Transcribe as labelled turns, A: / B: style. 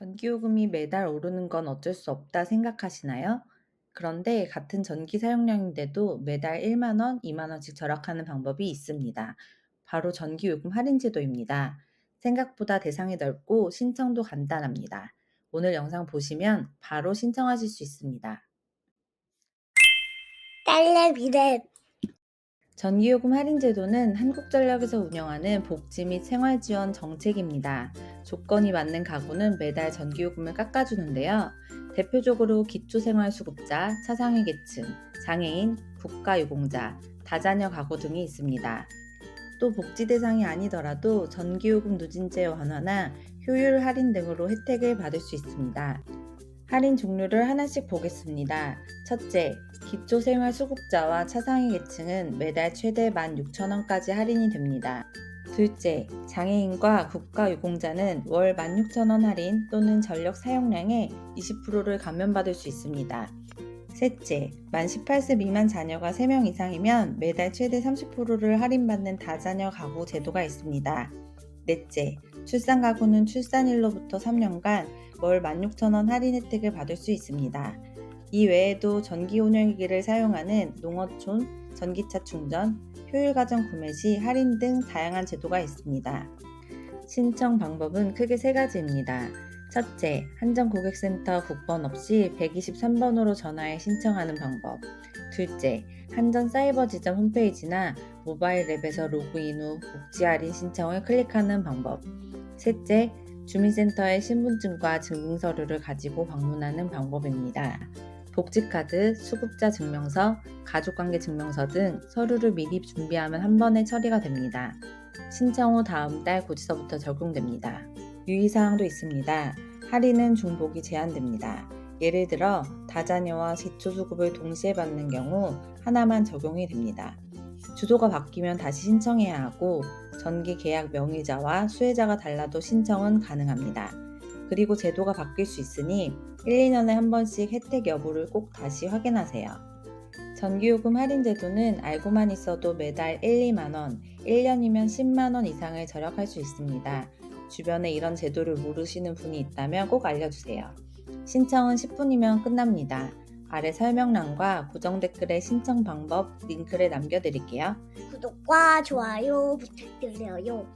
A: 전기요금이 매달 오르는 건 어쩔 수 없다 생각하시나요? 그런데 같은 전기 사용량인데도 매달 1만 원, 2만 원씩 절약하는 방법이 있습니다. 바로 전기요금 할인 제도입니다. 생각보다 대상이 넓고 신청도 간단합니다. 오늘 영상 보시면 바로 신청하실 수 있습니다.
B: 딸내 미래
A: 전기요금 할인 제도는 한국전력에서 운영하는 복지 및 생활지원 정책입니다. 조건이 맞는 가구는 매달 전기요금을 깎아주는데요. 대표적으로 기초생활수급자, 차상위 계층, 장애인, 국가유공자, 다자녀 가구 등이 있습니다. 또 복지 대상이 아니더라도 전기요금 누진제 완화나 효율 할인 등으로 혜택을 받을 수 있습니다. 할인 종류를 하나씩 보겠습니다. 첫째, 기초생활수급자와 차상위 계층은 매달 최대 16,000원까지 할인이 됩니다. 둘째, 장애인과 국가유공자는 월 16,000원 할인 또는 전력 사용량의 20%를 감면받을 수 있습니다. 셋째, 만 18세 미만 자녀가 3명 이상이면 매달 최대 30%를 할인받는 다자녀 가구 제도가 있습니다. 넷째, 출산 가구는 출산일로부터 3년간 월 16,000원 할인 혜택을 받을 수 있습니다. 이 외에도 전기 온열기기를 사용하는 농어촌, 전기차 충전, 효율가전 구매 시 할인 등 다양한 제도가 있습니다. 신청 방법은 크게 세 가지입니다. 첫째, 한전고객센터 국번 없이 123번으로 전화해 신청하는 방법. 둘째, 한전 사이버 지점 홈페이지나 모바일 앱에서 로그인 후 복지 할인 신청을 클릭하는 방법. 셋째, 주민센터에 신분증과 증빙서류를 가지고 방문하는 방법입니다. 복지카드, 수급자 증명서, 가족관계 증명서 등 서류를 미리 준비하면 한 번에 처리가 됩니다. 신청 후 다음 달 고지서부터 적용됩니다. 유의사항도 있습니다. 할인은 중복이 제한됩니다. 예를 들어 다자녀와 기초수급을 동시에 받는 경우 하나만 적용이 됩니다. 주소가 바뀌면 다시 신청해야 하고 전기 계약 명의자와 수혜자가 달라도 신청은 가능합니다. 그리고 제도가 바뀔 수 있으니 1, 2년에 한 번씩 혜택 여부를 꼭 다시 확인하세요. 전기요금 할인 제도는 알고만 있어도 매달 1, 2만원, 1년이면 10만원 이상을 절약할 수 있습니다. 주변에 이런 제도를 모르시는 분이 있다면 꼭 알려주세요. 신청은 10분이면 끝납니다. 아래 설명란과 고정 댓글에 신청 방법 링크를 남겨드릴게요.
B: 구독과 좋아요 부탁드려요.